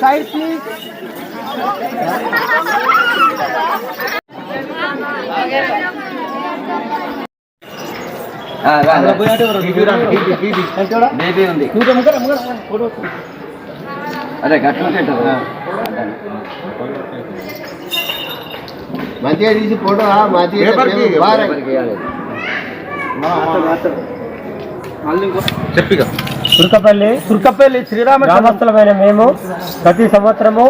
Side please baby ఉంది అదే గట్ల మంచిగా తీసి ఫోటో చెప్పిగా తుర్కపల్లి తుర్కపల్లి శ్రీరామ గ్రామస్తులమైన మేము ప్రతి సంవత్సరము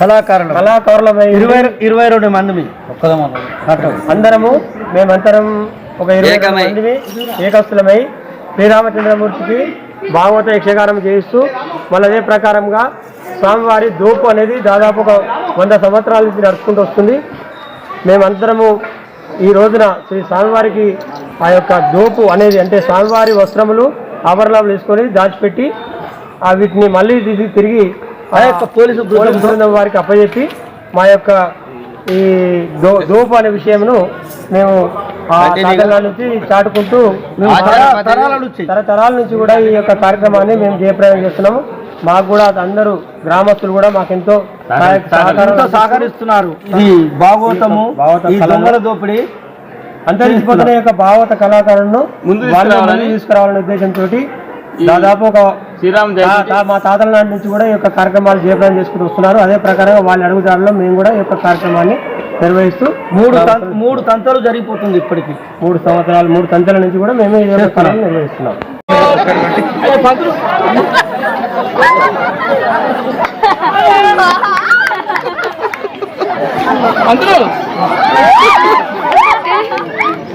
కళాకారులు. కళాకారులమై ఇరవై ఇరవై రెండు మంది అందరము మేమంతరం ఒక ఇరవై. మందిమి ఏకస్తులమై శ్రీరామచంద్రమూర్తికి భాగవత యక్షగానం చేయిస్తూ మళ్ళీ అదే ప్రకారంగా స్వామివారి దోపు అనేది దాదాపు ఒక వంద సంవత్సరాల నుంచి నడుచుకుంటూ వస్తుంది. మేమందరము ఈ రోజున శ్రీ స్వామివారికి ఆ యొక్క దోపు అనేది అంటే స్వామివారి వస్త్రములు ఆభరణాలు వేసుకొని దాచిపెట్టి ఆ వీటిని మళ్ళీ తీసి తిరిగి ఆ యొక్క పోలీసు బృందం వారికి అప్పచెప్పి మా యొక్క ఈ దో దోపు అనే విషయమును మేము నుంచి చాటుకుంటూ తరతరాల నుంచి కూడా ఈ యొక్క కార్యక్రమాన్ని మేము జయప్రదం చేస్తున్నాము. మాకు కూడా అందరూ గ్రామస్తులు కూడా మాకెంతో సహకరిస్తున్నారు. ఈ భాగవతము. దొంగల దోపిడీ అంతరించిపోతున్న యొక్క భాగవత కళాకారులను ముందు తీసుకురావాలని- ఉద్దేశంతో దాదాపు ఒక మా తాతల నాటి నుంచి కూడా ఈ యొక్క కార్యక్రమాలు జయప్రదం చేసుకుంటూ వస్తున్నారు. అదే ప్రకారంగా వాళ్ళ అడుగుదారులో మేము కూడా ఈ యొక్క కార్యక్రమాన్ని నిర్వహిస్తూ మూడు మూడు తంతలు జరిగిపోతుంది ఇప్పటికి. మూడు సంవత్సరాలు మూడు తంతెల నుంచి కూడా మేము ఈ యొక్క కళను నిర్వహిస్తున్నాం.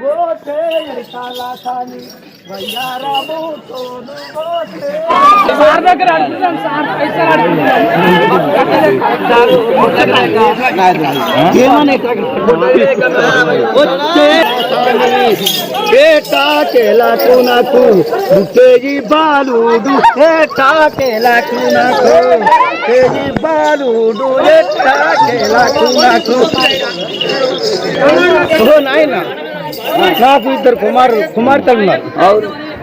गोठे बेटा केला तू ना तू तेज़ी बालू डू। बेटा केला तू ना तू तेज़ी बालू डू। बेटा केला तू ना तू। हो, नहीं ना। నాకు ఇద్దరు కుమారులు కుమార్తెలు ఉన్నారు.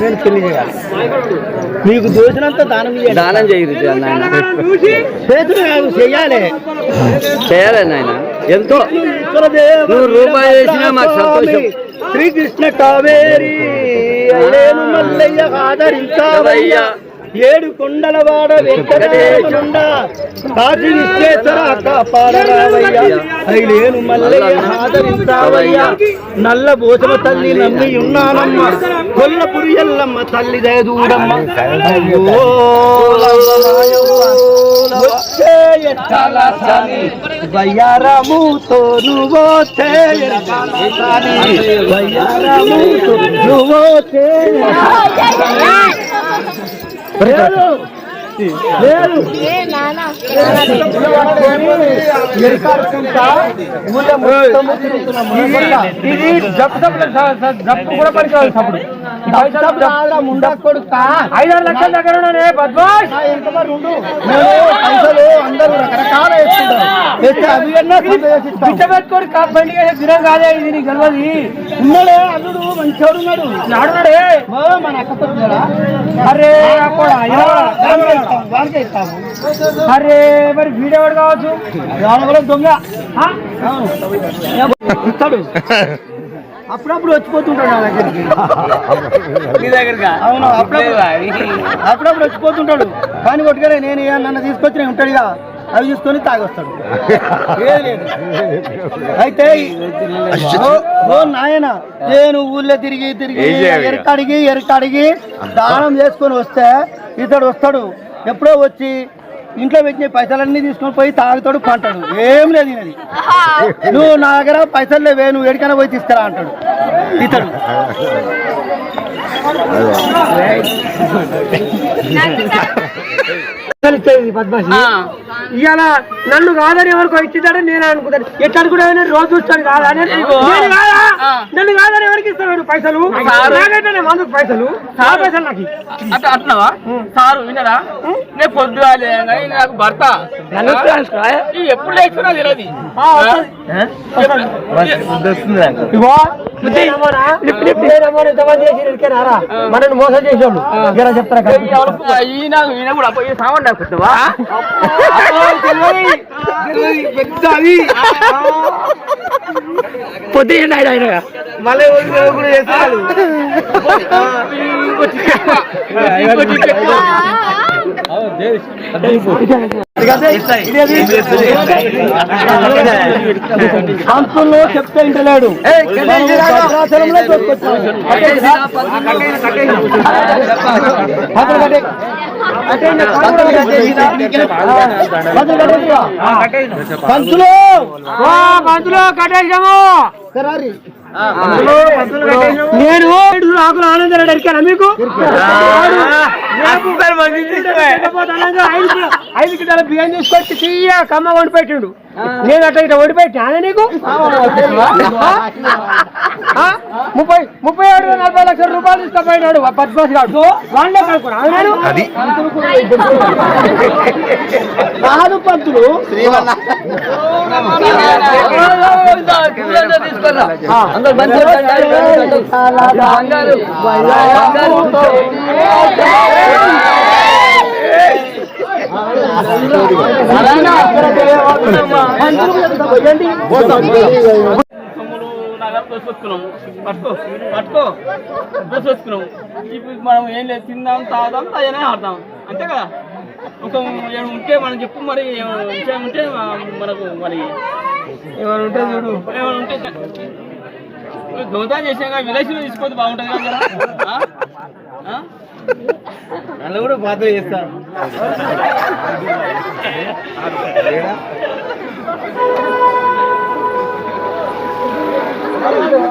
నేను పెళ్ళి చేయాలి. మీకు దోచినంత దానం దానం చేతులు చెయ్యాలి చేయాలి. నాయన. ఎంతో. నువ్వు రూపాయి వేసినా మాకు సంతోషం. శ్రీకృష్ణ కావేరి. మల్లయ్య ఆదరించావయ్యా. ఏడు కొండలవాడ వెంకటేశుండ కాశీ విశ్వేశ్వర కాపాడరావయ్యా. ఐలేను మల్లయ్య ఆదరిస్తావయ్యా. నల్ల భోజన తల్లి నమ్మి ఉన్నానమ్మ. కొల్లపురి ఎల్లమ్మ తల్లి దయదూడమ్మ అయ్యో వచ్చే వయ్యారముతో నువ్వో వయ్యారముతో నువ్వో Peraí. లేదు. ఇది జప్పు జప్పు కూడా ముండా కొడుకా? ఐదారు లక్షల దగ్గర పైసలు అందరూ రకరకాల పెట్టుకొని బండి దినం కాదే ఇది నీకు గెలవది ఉన్నాడే అల్లుడు మంచివాడు ఉన్నాడు. నాడున్నాడే మన అక్క అరే అప్పుడు అరే మరి వీడేవాడు కావచ్చు? వాడు కూడా దొంగ? ఇస్తాడు. అప్పుడప్పుడు వచ్చిపోతుంటాడు నా దగ్గరికి. అవును అప్పుడప్పుడు. అప్పుడప్పుడు వచ్చిపోతుంటాడు. కానీ కొట్టుకలే నేను ఏ నన్ను తీసుకొచ్చి నేను ఉంటాడుగా అవి తీసుకొని తాగొస్తాడు. ఏది లేదు. అయితే ఓ- ఓ నాయన నేను ఊళ్ళో తిరిగి తిరిగి ఎరకడిగి ఎరకడిగి దానం చేసుకొని వస్తే ఇతడు వస్తాడు. ఎప్పుడో వచ్చి ఇంట్లో పెట్టిన పైసలన్నీ తీసుకొని పోయి తాగుతాడు పంటాడు. ఏం లేదు ఈయనది. నువ్వు నా దగ్గర పైసలు లేవే నువ్వు ఎడికైనా పోయి తీసుకురా అంటాడు. ఇతడు. ఇవాళ నన్ను కాదని ఎవరికో ఇచ్చిద్దాడని నేను అనుకుంటాను. ఎట్లా అనుకుంటా రోజు చూస్తాను కాదా? కాదా? నన్ను కాదని ఎవరికి ఇస్తాడు పైసలు? మందుకు పైసలు. చాలా పైసలు నాకు. అట్లవా సారు వినరా? నేను కానీ నాకు భర్త. ఈ ఎప్పుడు తెలియదు ఇరికేనారా? మనల్ని మోసం చేసేవాళ్ళు. ఇలా చెప్తారా? ఈయన ఈయన కూడా సామాన్ పెద్ద పొద్దున ఆయన మళ్ళీ చేస్తాడు సంతుల్లో చెప్తే ఇంటలేడు. భద్రాచలంలో చూసుకొచ్చాడు. భద్ర పంతులు పంతులు కట్టేసాము నేను ఆకులు ఆనందరాడు అడిగాను మీకు ఐదు కిలో- కిలోల బియ్యం తీసుకొచ్చి తీయ కమ్మ వండిపెట్టిండు నేను అట్లా ఇట్లా వండిపెట్టాను నీకు ముప్పై ముప్పై ఏడు నలభై లక్షల రూపాయలు తీసుకుపోయినాడు ఆ పద్మాసి గారు. వాళ్ళే కనుక్కున్నా అది కాదు పంతులు. అందరు దోసుకొచ్చుకున్నాం పట్టుకో పట్టుకో. దోసుకొచ్చుకున్నాం ఇప్పుడు మనం ఏం లేదు తిందాం తాగుదాం తాగనే ఆడతాం. అంతే కదా? ఒక ఏమైనా ఉంటే మనం చెప్పు మరి ఏమైనా విషయం ఉంటే మనకు మరి ఏమైనా ఉంటే చూడు. ఏమైనా ఉంటే దోదాం చేసాక విలేజ్లో తీసుకోవద్దు బాగుంటుంది కదా? నన్ను కూడా పాత్ర చేస్తా గమనించావు.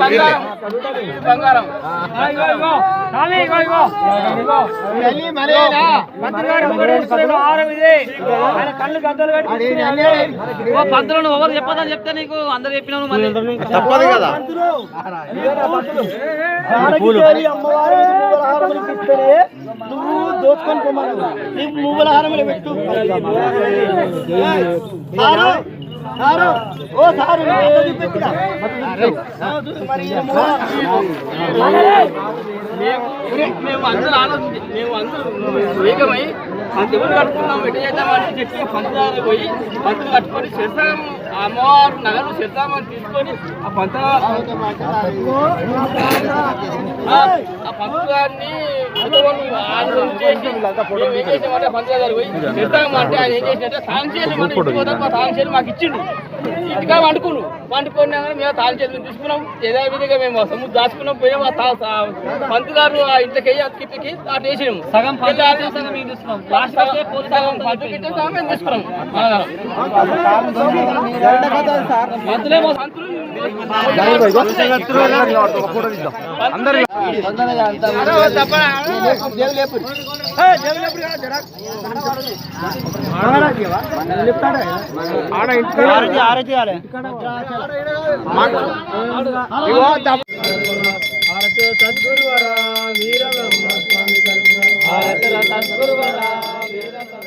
బంగారం. ఇది బంగారం. ఇగో, ఇగో. స్వామి, ఇగో, ఇగో. ఇగో. మంత్రి గారు ఒకటే ఇస్తున్నారు, ఆహారం ఇదే. ఆయన కళ్ళు గద్దలు కట్టి తీసుకుని పంతులు ఎవరు చెప్పదని చెప్తే నీకు అందరు చెప్పినావు మళ్ళీ? హారములు ఇస్తేనే నువ్వు దోచుకొని పోమను నీకు మువ్వల హారములు పెట్టు మేము మేము అందరూ ఆలోచించి మేము అందరూ ఏకమై కట్టుకున్నాం ఎట్లా చేద్దామంటే చెప్పి పంచదార పోయి పంతులు కట్టుకొని చేస్తాము అమ్మవారు నగలు శిరసామని తీసుకొని ఆ పంచ ఆ ఆ పంతులు గారిని ఆలోచన చేసి మేము ఏం చేసామంటే పంతులు గారు పోయి శిరసాం అంటే ఆయన ఏం చేసినట్టే తాను చేసి మన ఇంటికి పోతాం తాను చేసి మాకు ఇచ్చిండు. ఇంటికా వండుకున్నాం. వండుకున్నా కానీ మేము తాను చేసి తీసుకున్నాం. ఏదో విధంగా మేము సొమ్ము దాచుకున్నాం. పోయాం ఆ తా- తా- పంతులు గారు ఆ ఇంట్లోకి వెళ్ళి అటు వేసినాము. సగం సగం మేము తీసుకున్నాం. సగం సద్గురువరా వీర బ్రహ్మ స్వామి సద్గురువరా వీర బ్రహ్మ